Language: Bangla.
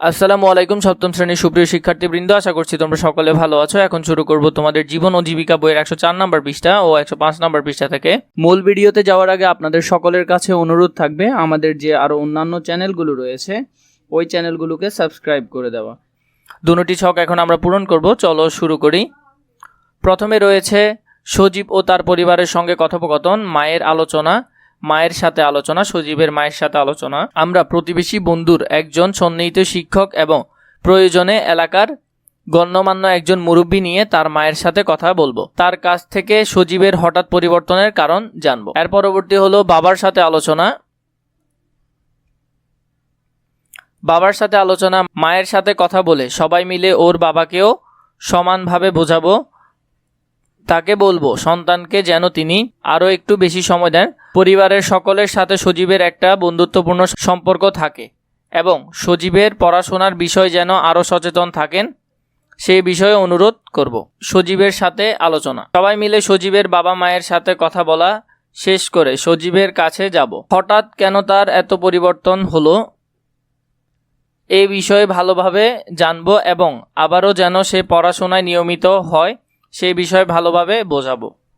আসসালামু আলাইকুম, সপ্তম শ্রেণির সুপ্রিয় শিক্ষার্থীবৃন্দ। আশা করছি তোমরা সকলে ভালো আছো। এখন শুরু করব তোমাদের জীবন ও জীবিকা বইয়ের একশো চার নম্বর পৃষ্ঠা ও একশো পাঁচ নম্বর পৃষ্ঠা থেকে। মূল ভিডিওতে যাওয়ার আগে আপনাদের সকলের কাছে অনুরোধ থাকবে, আমাদের যে আরও অন্যান্য চ্যানেলগুলো রয়েছে, ওই চ্যানেলগুলোকে সাবস্ক্রাইব করে দেওয়া। দুটি ছক এখন আমরা পূরণ করব, চলো শুরু করি। প্রথমে রয়েছে সজীব ও তার পরিবারের সঙ্গে কথোপকথন, মায়ের আলোচনা মায়ের সাথে আলোচনা, সজীবের মায়ের সাথে আলোচনা। আমরা প্রতিবেশী বন্ধুর একজন সন্নিহিত শিক্ষক এবং প্রয়োজনে এলাকার গণ্যমান্য একজন মুরব্বী নিয়ে তার মায়ের সাথে কথা বলব। তার কাছ থেকে সজীবের হঠাৎ পরিবর্তনের কারণ জানব। এর পরবর্তী হলো বাবার সাথে আলোচনা। বাবার সাথে আলোচনা, মায়ের সাথে কথা বলে সবাই মিলে ওর বাবাকেও সমানভাবে বোঝাবো। তাকে বলব, সন্তানকে যেন তিনি আরও একটু বেশি সময় দেন। পরিবারের সকলের সাথে সজীবের একটা বন্ধুত্বপূর্ণ সম্পর্ক থাকে এবং সজীবের পড়াশোনার বিষয় যেন আরও সচেতন থাকেন, সেই বিষয়ে অনুরোধ করব। সজীবের সাথে আলোচনা। সবাই মিলে সজীবের বাবা মায়ের সাথে কথা বলা শেষ করে সজীবের কাছে যাব। হঠাৎ কেন তার এত পরিবর্তন হলো? এই বিষয়ে ভালোভাবে জানব এবং আবারও যেন সে পড়াশোনায় নিয়মিত হয়। সেই বিষয়ে ভালোভাবে বোঝাবো।